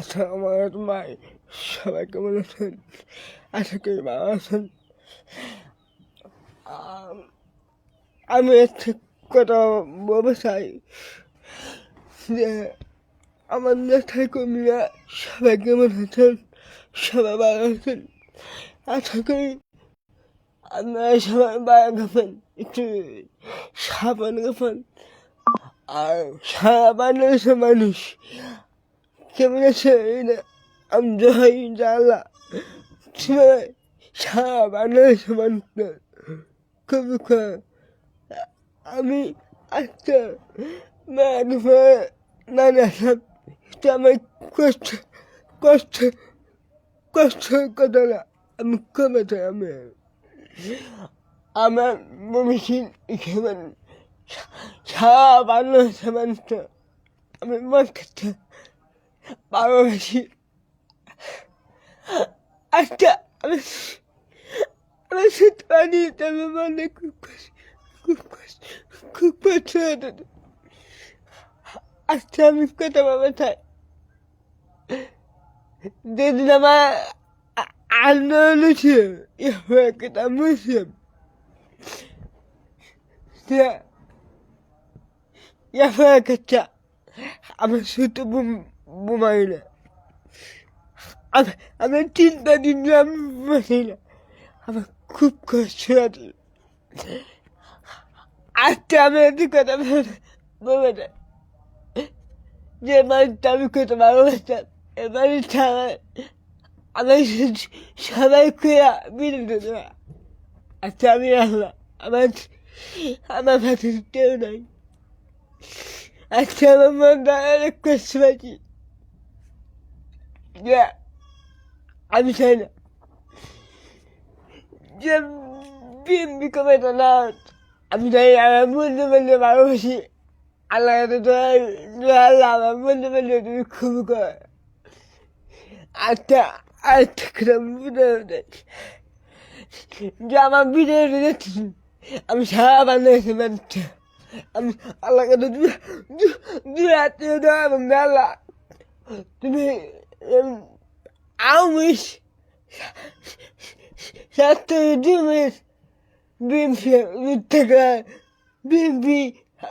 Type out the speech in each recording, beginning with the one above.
আসসালামু আলাইকুম ভাই। সবাই কেমন আছেন? আশা করি ভালো আছেন। আমি একটা কথা বলতে চাই যে আমার নেতার কর্মীরা সবাই কেমন আছেন? সবাই ভালো আছেন? আশা করি আপনারা সবাই ভালো খাবেন একটু সাবান খাবেন আর সারা বাংলাদেশের মানুষ কেমন এটা আমি জয় জানলা সারা বাংলাদেশের মানুষ খুবই আমি আজকে নানা এটা আমার কষ্ট কষ্ট কষ্টের কথা না। আমি কবে আমি? আমার মমিসিন সারা বাংলাদেশের মানুষ আমি মন করতে ভালোবাসি আচ্ছা আমি আমি শুতে পারি তবে মনে খুব কষ্ট খুব কষ্ট খুব কষ্ট হতো আচ্ছা আমি কথা বলতে চাই যেদিন আমার আ- আন্দোলন ছিল এভাবে কথা মুসলিম এভাবে কথা আমার শুধু বোমাই না আমি আমি চিন্তা দিন আমি বসি না আমার খুব কষ্ট আছে আজকে আমি একটি কথা বলে বলবে না যে মানুষটা আমি করতে ভালোবাসতাম এ মানুষটা আমার আমার যে আমি চাই না যে বিএমপি কমেটা না আমি চাই আমার বলতে বলতে ভালোবাসি আল্লাহ আল্লাহ আমার বলতে বলতে তুমি খুব কর আচ্ছা আচ্ছা ভিডিও যে আমার ভিডিও আমি সারা বাংলাদেশে মানুষ আমি আল্লাহ কাছে দুই হাতে দেওয়া আল্লাহ তুমি আমিষ সাথে ডিমিস বিএমপি থেকে বিএমপি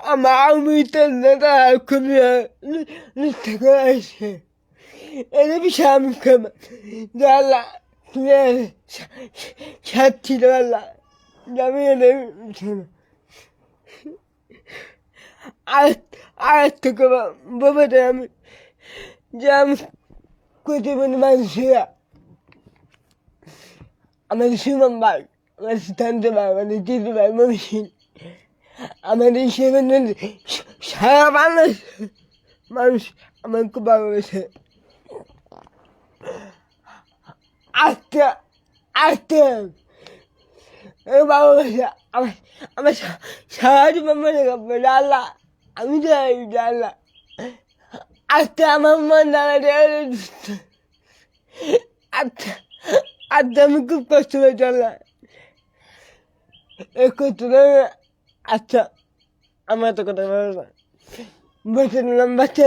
আমার আমিতে নেতা কমিয়া থেকে আসে এর বিষয়ে আমি ক্ষমা যে আল্লাহ তুমি সাথী আল্লাহ আমি এনে আর আর একটা কথা বলতে আমি যে প্রতিবন্ধী মানুষেরা আমাদের সুমন ভাই আমার সিদ্ধান্ত ভাই আমাদের দিদি ভাই মমিসিন আমাদের সেখানে সারা বাংলাদেশ মানুষ আমার খুব ভালোবেসে আজকে আজকে ভালোবাসে আমার আমার সারা জীবন মনে করবে আল্লাহ আমি যাই আল্লাহ আজকে আমার মন আচ্ছা আজকে আমি খুব কষ্ট হয়েছে আল্লাহ এই কষ্ট আচ্ছা আমার তো কথা বলো না বসে নিলাম বাচ্চা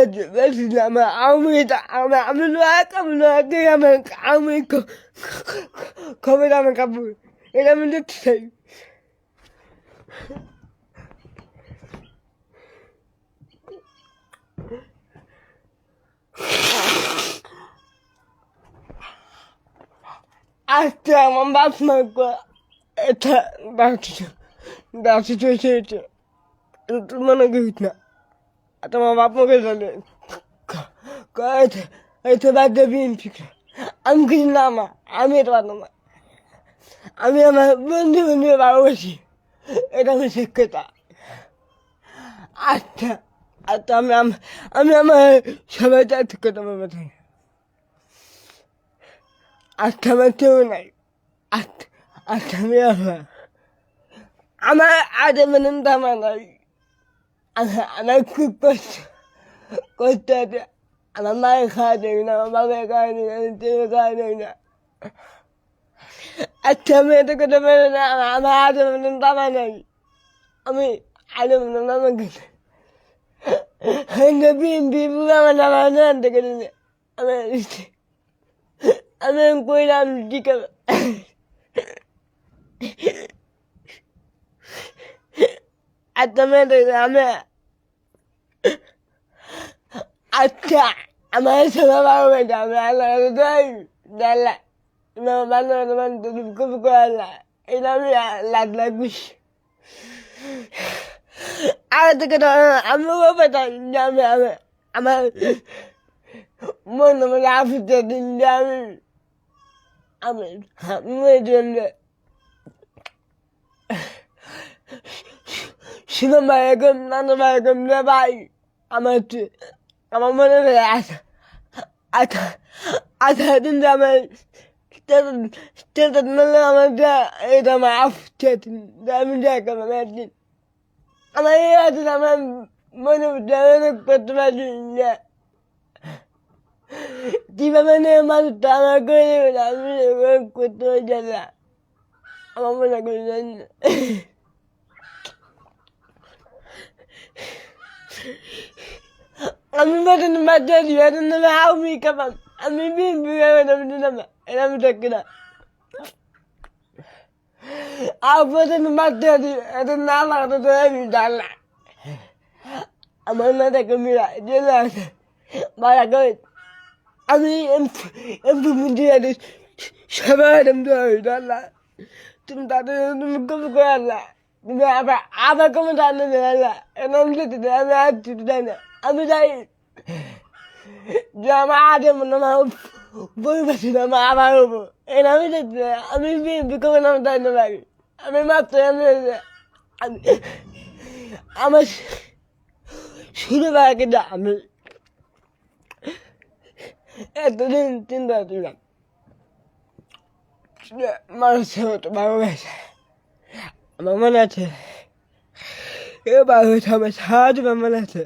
আমার আমি আমার আমি লোক আমি লোক আমার আমি খবর আমার কাপড় এটা আমি দেখতে চাই আজকে আমার বাপ মা এটা ডাকছে ডাকছে চলছে এটা। তো মনে করিস না তোমার বাপ মাকে জানে। এটা বাদ দেবি আমি কিছু না মা, আমি এটা পারলাম না আমি আমার বন্ধু বন্ধু ভালোবাসি, এটা আমার শিক্ষতা। আচ্ছা আচ্ছা আমি আম- আমি আমার সবাই তার থেকে তোমার কথা আচ্ছা আমার কেউ নাই আচ্ছা আচ্ছা আমি আমার আমার আগে মানে আমার নাই আমার আমার খুব কষ্ট কষ্ট আছে আমার মায়ের খাওয়া দেবে না আমার বাবার খাওয়া দেবে না আমার ছেলে খাওয়া দেবে না আচ্ছা আমি এটা করতে পারি না আমার আগে মানে আমার নাই আমি আগে মানে আমার কাছে বিএমপি আমার আমার জানতে পারি না আমি আমি কইলাম মেয়েদের আমি আচ্ছা আমার সবাই বাবা বেটা আমি আল্লাহ দাল্লা তোমার বান্ধব তোমার তুমি খুব করে আল্লাহ এটা আমি লাগ লাগবিস আর থেকে তো আমি পেতাম যে আমি আমি আমার মনে মনে আফিতে দিন যে আমি আমি আমি জন্য শিবম ভাই এখন নানা ভাই এখন রে ভাই আমার তো- আমার মনে হয় আশা আশা আশা দিন যে আমার স্টেট নাহলে আমার যা এটা আমার আফতে দিন আমি যাই কেন একদিন আমার এই আছে আমার মনে অনেক করতে পারি যে কীভাবে নিয়ে মানুষটা আমার করে দেবে আমি এরকম করতে পারছি না আমার মনে করি জানি না আমি বেতন বাচ্চা দিই বেতন দেবে আমি এটা সবাই দিয়ে তুমি তাদের তুমি কবে করে আল্লাহ। তুমি আবার আবার কমে আল্লাহ আমি আর যেতে দেয় না। আমি যাই যে আমার আগে মনে আমার না আমার আবার হব। এর আমি আমি বিকমে নাম তাই না আমি মাত্র আমি আমি আমার শুরু না আমি এতদিন চিন্তা ছিলাম মানুষের মতো ভালোবাসে আমার মনে আছে, এ ভালোবাসে আমার সাহায্য মনে আছে।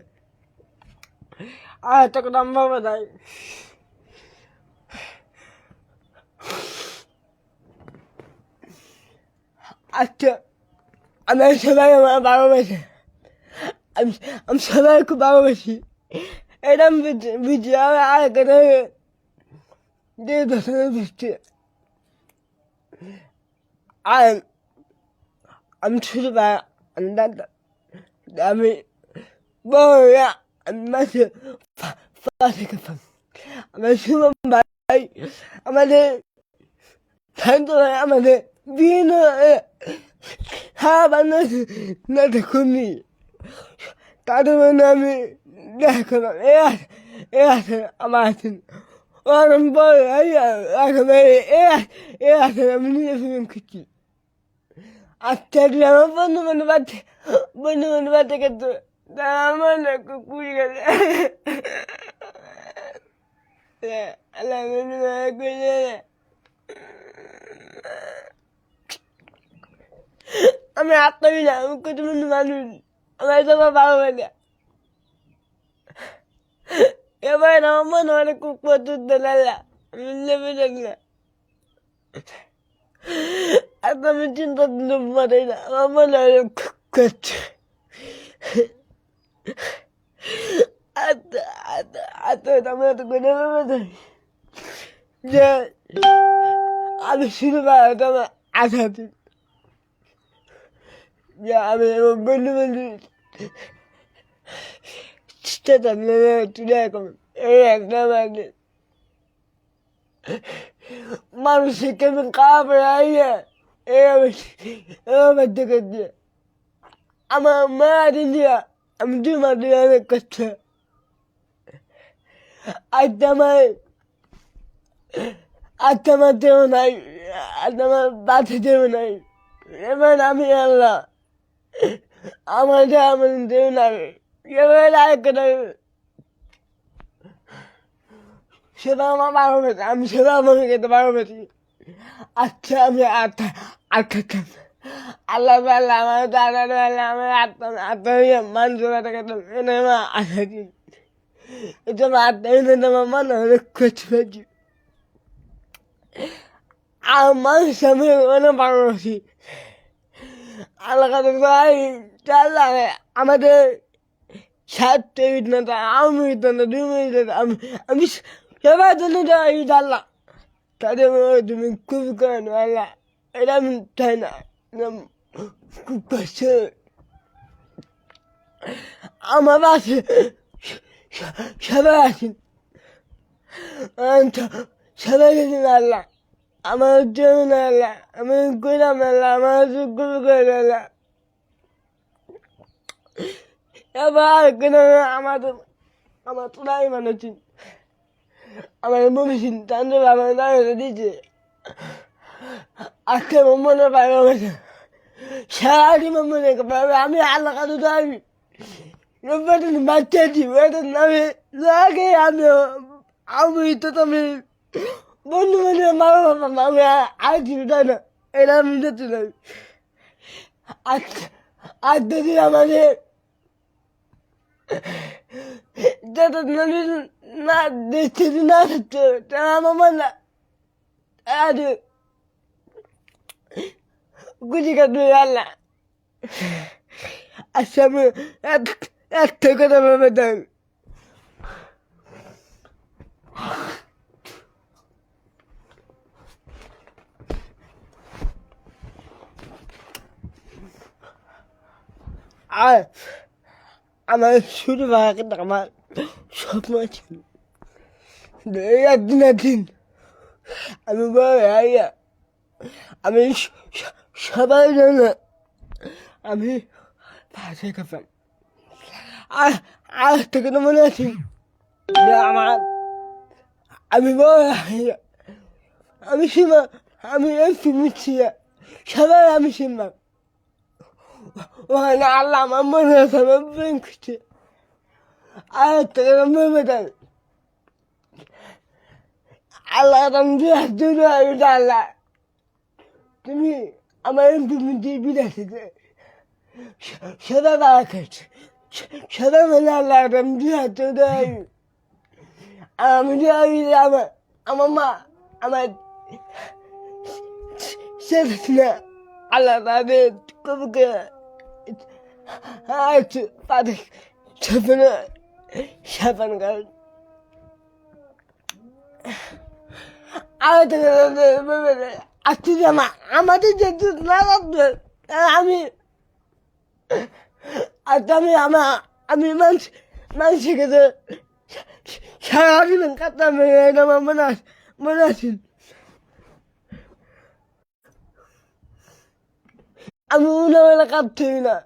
আর আমি ভাবো তাই আচ্ছা আমি সবাই আমার ভালোবাসে, আমি আমি সবাই খুব ভালোবাসি। আমি আর একটা দিয়ে দশটা বুঝছি আর আমি শুধু আমি দাদা আমি বড় আমি মাসে পাশে খেতাম আমার শুভম ভাই আমাদের ভাই আমাদের বিভিন্ন খাবার না দেখুনি তাদের মানে আমি দেখলাম এ আছে এ আছে আমার আছেন ওরকম বড় এখন এ আছে আমি নিজে ফিল্ম খুঁজছি আচ্ছা আমার বন্ধু বন্ধু বাচ্চা বন্ধু বন্ধু বাচ্চা কিন্তু আমার না কুড়ি গেছে আল্লাহ বন্ধু করে আমি আত্মবি না আমি কত বন্ধু মানুষ আমার সবার ভালো লাগে এবার আমার মনে অনেক খুব পছন্দ লালা আমি লেবে যাই না আর আমি চিন্তা দিতে পারি না আমার মনে অনেক করছে আচ্ছা আচ্ছা নেমে তুলে এখন এই একটা মানে মানুষের কেমন খারাপ আইয়া এই আমার দেখে দিয়ে আমার মা দিয়া আমি দু মা দিয়ে অনেক কষ্ট আজকে আমার আজকে আমার দেও নাই আজকে আমার বাচ্চা দেও নাই এবার আমি আল্লাহ আমার যা আমার দেও নাই। এবার আরেকটা সেটা আমার বারো বেশি আমি সেটা মনে খেতে বারো বেশি আচ্ছা আমি আচ্ছা আচ্ছা আল্লাহ আল্লাহ আমার দাদা আল্লাহ আমার আত্মা আত্মা মানুষ খেতাম এনে আমার আশা দিই এটা আমার আত্মা এনে আমার মনে অনেক খুশি হয়েছি আর মানুষ আমি অনেক ভালোবাসি আল্লাহ কাছে চাল্লা আমাদের সাতটা ইট না আমি ইট না দুই মিনিট আমি আমি সবার জন্য দেওয়া ঈদ তাদের তুমি খুব করেন আল্লাহ এটা আমি চাই না খুব কষ্ট আমার বাসে সবাই আছেন সবাই গেছেন আল্লাহ আমার জন্য আল্লাহ আমি কইলাম আল্লাহ আমার খুব করে আল্লাহ এবার আমাদের, আমার তোরাই মানুষ আমার বলেছেন তান্ডব আমার দাঁড়িয়ে দিয়েছে আজকে মনে পাবে গেছে সারাটি মনে পাবে, আমি আল্লাহ কাছে তো আমি রোববারের বাচ্চা দিব, এটার নামে লাগে আমি আমি তো তুমি বন্ধু বান্ধব মা বাবা আমি আর দিব তাই না এটা আমি যেতে আজ আজ যদি আমাদের যেটা নদী না দেখতে না থাকতো তারা আমার না আর গুজি কাটবে আল্লাহ আচ্ছা আমি একটা কথা ভেবে দেন আর আমার শুরু ভাগে আমার স্বপ্ন ছিল এই একদিন একদিন আমি বড় হইয়া আমি স- স- সবার জন্য আমি ভাষা খাতাম আর আর থেকে তো মনে আছে যে আমার আমি বড় হইয়া আমি সীমা আমি একটু মিচ্ছি সবাই আমি সীমা ওখানে আল্লাহ আমার মনে আছে আমার ব্যাংক করছে আর থেকে মনে দেয় আল্লাহ তুমি যে দূর আল্লাহ তুমি আমার তুমি যে বিদেশে সদা বাড়া খাচ্ছে সদা মানে আল্লাহ তুমি যে হাত দেয় আমি যে আমার আমার মা আমার শেষ না আল্লাহ তাদের কবকে আচ্ছা তাদের সাপনে সাপান কারণ আজকে জামা আমাদের যেতে না লাগবে আমি আজ আমি আমার আমি মানুষ মানুষকে তো সারা জীবন কাটতাম এটা আমার মনে আছে মনে আছে আমি উনাবেলা কাটছি না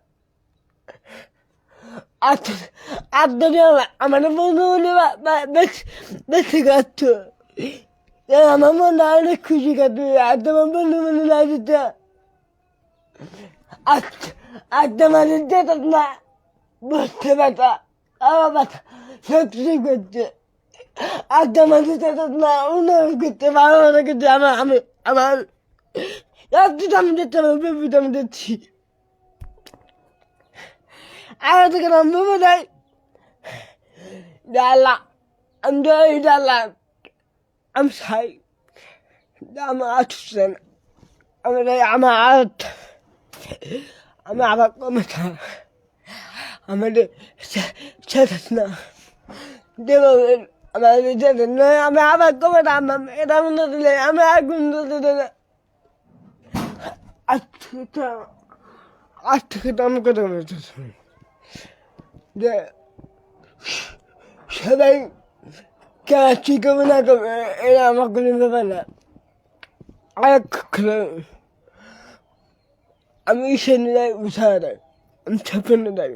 আমার বন্ধু বেশি কাটতো আমার মনে অনেক খুশি কাটবে আর তোমার বন্ধু মনে না দিতে। আচ্ছা মানে যেত না। বুঝতে পারতা। আমার ব্যথা ঠিক করছে আচ্ছা মানে যেত না। উন্নয়ন করতে ভালো করছে আমার, আমি, আমার আমি হবে বেবিটা আমি দিচ্ছি আর থেকে নাম ভেবে দেয় ডালা আমি দেয় ডালা আমি চাই আমার আসছে না আমি আমার আট আমি আবার কমে থাক আমাদের শেষ না দেব আমার যেতে নয় আমি আবার কমে থাক এটা মনে দিলে আমি আর গুণ দিলে আজ থেকে আজ থেকে তো আমি কথা যে, সবাই কেন করবে না করবে এটা আমার কোনো ব্যাপার না। আর আমি সেনে যাই উৎসাহ দেয় আমি ছাপনে যাই।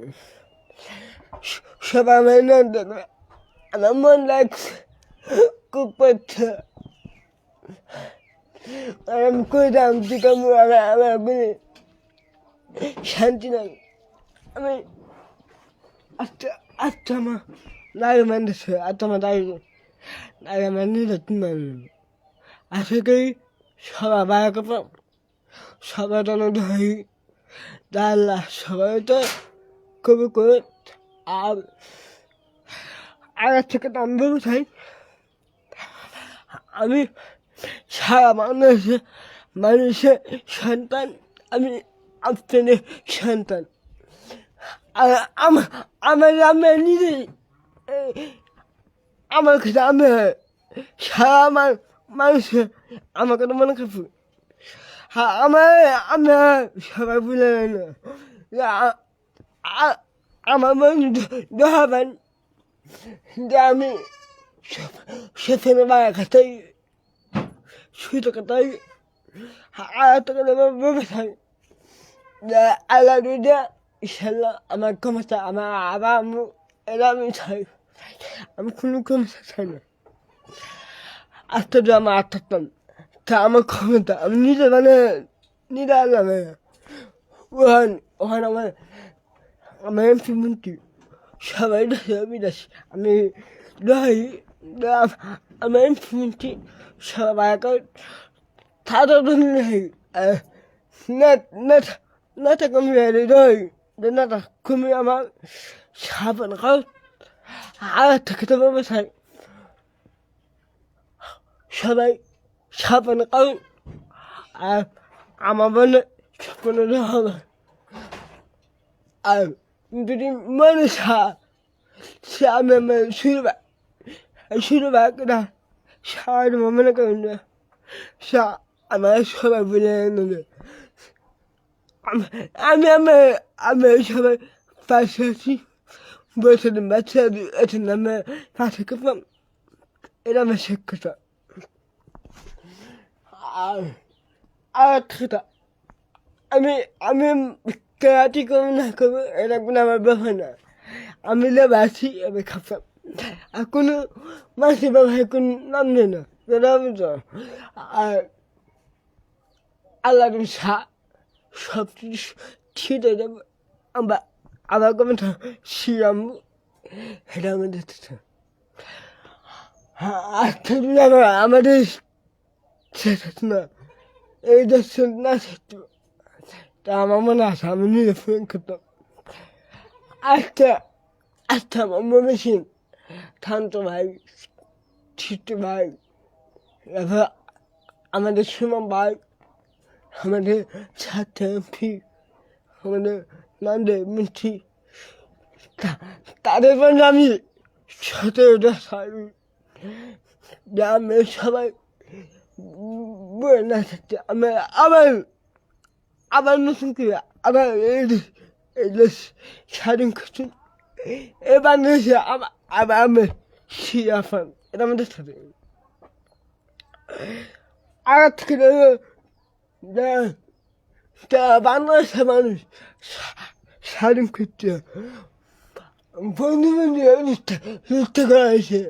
সবাই আমার না দেখবে আমার মন লাগছে খুব করছে আর আমি করে দাম আমি আমার আমার কোনো শান্তি নাই। আমি আচ্ছা আচ্ছা আমার লাগে মানতেছে আচ্ছা আমার মানে তুমি মানবে আশা করি সবাই বাড়া করব সবাই যেন ধরি সবাই তো খুবই করে আর আগের থেকে দাম চাই আমি সারা মানুষের মানুষের সন্তান, আমি আপনাদের সন্তান। আর আমার আমার আমি নিজেই আমার কাছে আমি সারা আমার মানুষ আমাকে তো মনে খাব হ্যাঁ আমার আমরা সবাই বলে না আমার মনে দেখাবেন যে আমি সেখানে মায়ের কাছেই থাকি যে আল্লাহ দুইটা ইনশাল্লাহ আমার ক্ষমতা, আমার আবার আমি এরা আমি চাই। আমি কোনো ক্ষমতা চাই না। আত্মা যে আমার আত্মাতাম তা আমার ক্ষমতা, আমি নিজে মানে নিজে আল্লাহ মানে। ওখান ওখানে আমার আমার এমপি, মন্ত্রী। সবাই আমি দই আমার এমপি, মন্ত্রী। সবাই তাদের জন্য নেট নেট নেটে কমি আমার সাবান খাও আর থেকে তো ব্যবসায় সবাই সাবান খাও আর আমার বলে সাবান হবে আর যদি মানুষ সে আমি শুরু শুরু না সার মনে করেন না সা আমার সবাই বলে নেবে। আমি আমি আমি সবাই পাশে আছি। বসে বাচ্চা আছে নামে পাশে কেমন এটা আমার শিক্ষতা আর আর একটা আমি আমি কেরাটি করব না করব, এটা কোনো আমার ব্যাপার না। আমি লেবাসি, আমি খাতাম কোনো মাসি ব্যবহার কোনো নাম নেই না। যেটা আমি তো আর আল্লাহ সা সব ঠিক হয়ে যাবে। আমরা আবার কোনো শিরাম এটা আমাদের আজকে আমাদের শেষ না। এই দেশ না তা আমার মনে আছে, আমি নিজে ফোন করতাম। আজকে আজকে আমার মনে শান্ত ভাই ছিট্টু ভাই এবার আমাদের সুমন ভাই আমাদের ছাত্র এমপি আমাদের নান্দের মিষ্টি তাদের জন্য আমি সতেরোটা সাল। গ্রামের সবাই বয়ে না থাকতে আমি আবার আবার নতুন করে আবার এই স্বাধীন করছি। এবার নিয়েছে আমি শিয়াফান এটা আমাদের সাথে। আগে থেকে বাংলাদেশের মানুষ স্বাধীন করতে বন্ধু বন্ধু করা হয়েছে।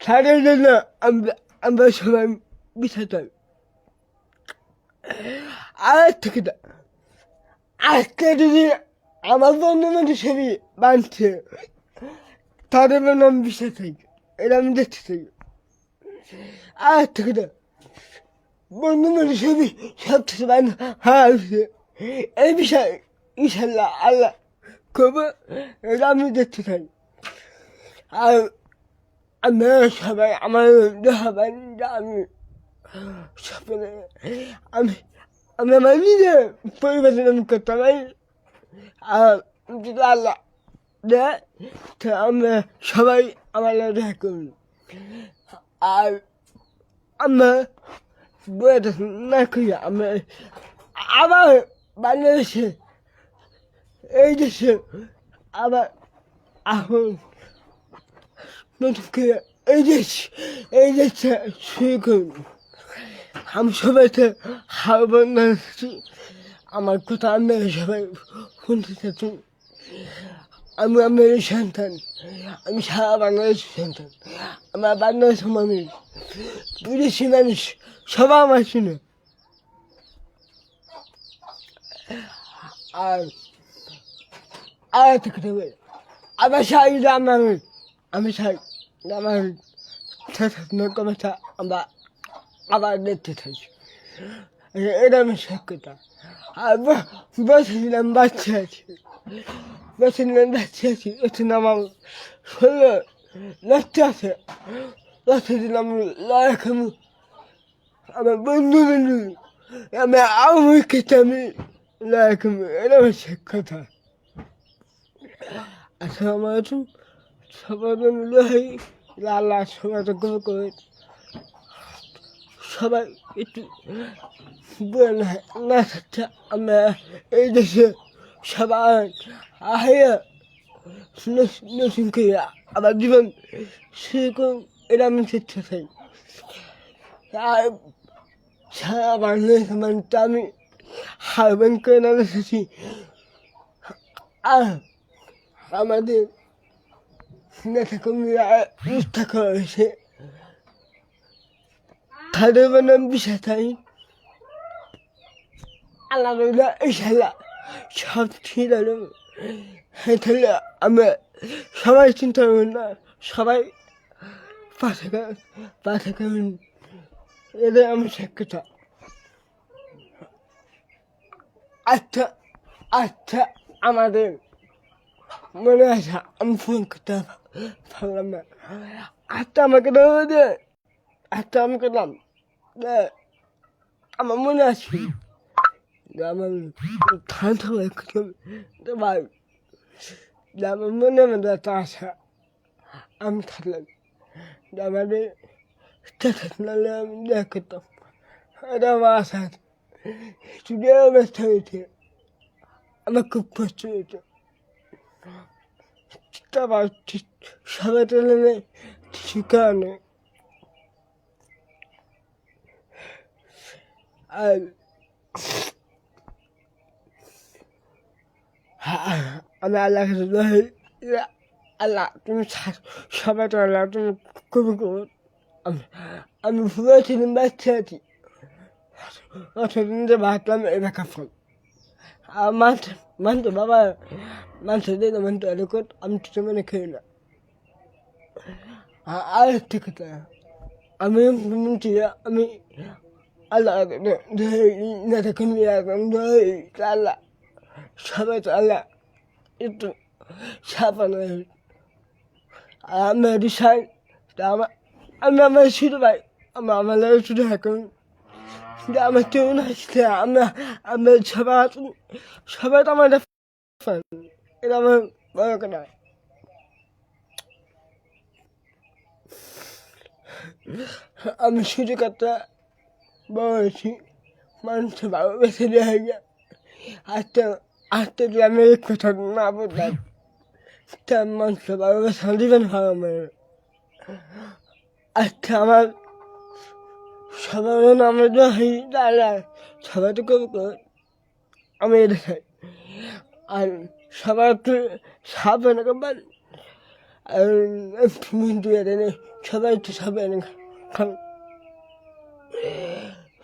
তাদের জন্য আমরা আমরা সবাই বিষয় চাই আর থেকে আজকে যদি আমার বন্ধু বন্ধু ছবি বাঁধছে তাদের জন্য আমি বিষয় চাই এটা আমি দেখতে চাই আর থেকে না বন্ধু বন্ধু ছবি সব থেকে বাঁধ হ্যাঁ এই বিষয়ে ইনশাল্লাহ আল্লাহ করব এটা আমি দেখতে চাই আর আমরা সবাই আমার দেখাবেন যে আমি আল্লাহ আমরা সবাই আমার দেখা করুন আর আমরা না করি আমরা আবার বাংলাদেশে এই দেশে আবার এখন নতুন করে এই দেশ এই দেশটা শুরু করুন আমি সবাইকে হারবার না আমার কথা আমি সবাই শুনতে চাচ্ছি আমি আমার সন্তান। আমি সারা বাংলাদেশের সন্তান। আমার বাংলাদেশের মানুষ বিদেশি মানুষ সবাই আমার শুনে আর আর কথা বলি। আমার শাড়ি আমার আমি শাড়ি আমার কথা আমরা আবার দেখতে থাকি এটা আমি সত্যতা। আর বসেছিলাম বাচ্চা আছি বসেছিলাম বাচ্চা আছি এখানে আমার শরীরে রক্ত আছে রক্ত দিলাম লড়াই খামু আমার বন্ধু বন্ধু আমি আওয়ামী খেতে আমি লড়াই খামু এটা আমার সত্যতা আসসালামু আলাইকুম সবার জন্য লড়াই আল্লাহ সবাই একটু না না আমরা এই দেশে সবাই আহে। নতুন করে আবার জীবন সেরকম এটা আমি চেষ্টা চাই। আর সারা বাংলাদেশ মানুষ আমি হারবেন করে দেখেছি আর আমাদের নেতা কর্মীরা চেষ্টা করা হয়েছে তাদের মানে বিষয় তাই আল্লাহ রইলা ইনশাল্লাহ সব ঠিক আছে হ্যাঁ তাহলে আমরা সবাই চিন্তা করবেন না সবাই পাশে পাশে করবেন এদের আমি শিক্ষিতা আচ্ছা আচ্ছা আমাদের মনে আছে আমি ফোন করতে পারলাম না আচ্ছা আমাকে দেবো দে আচ্ছা আমি করলাম দে আমার মনে আছে যে আমার খান সবাই করলাম তো ভাই যে আমার মনে মধ্যে একটা আশা আমি থাকলাম যে আমাদের থাকলে আমি দেখ করতাম এটা আমার আশা আছে শুধু ব্যস্ত হয়েছে আমার খুব কষ্ট হয়েছে তারপর সবাই ট্রেনে কিছু কারণে আর আমি আল্লাহকে দোহাই, ইয়া আল্লাহ তুমি সা- সবাই তো আল্লাহ তুমি কবি করো আমি আমি ভুলেছিলাম বাচ্চা আছি অতদিন যে ভাবলাম এটা কাফল আর মাছ মানতো বাবা মাংস দিলে মানতো এরকম আমি তো মানে খাই না আর আর একটা কথা আমি বলছি আমি আল্লাহ সবাই সাপানো আর আমরা আমার আমি আমার শুধু আমার আমার শুধু আমার কেউ আমরা আমরা সবাই সবাই তো fan। এটা আমার বড় কথা। আমি সুযোগ একটা বড় হয়েছি মানুষ ভালোবেসে দেওয়া যায় আজকে আজকে যদি আমি কথা না বলতাম তা মানুষ ভালোবেসে দিবেন ভালো মেয়ে। আজকে আমার সবার জন্য আমরা হই দাঁড়া সবাই তো কবি আমি এটা খাই আর সবাই একটু সাবধানে করবেন? আর দিয়ে দেন, সবাই একটু সাবধানে খান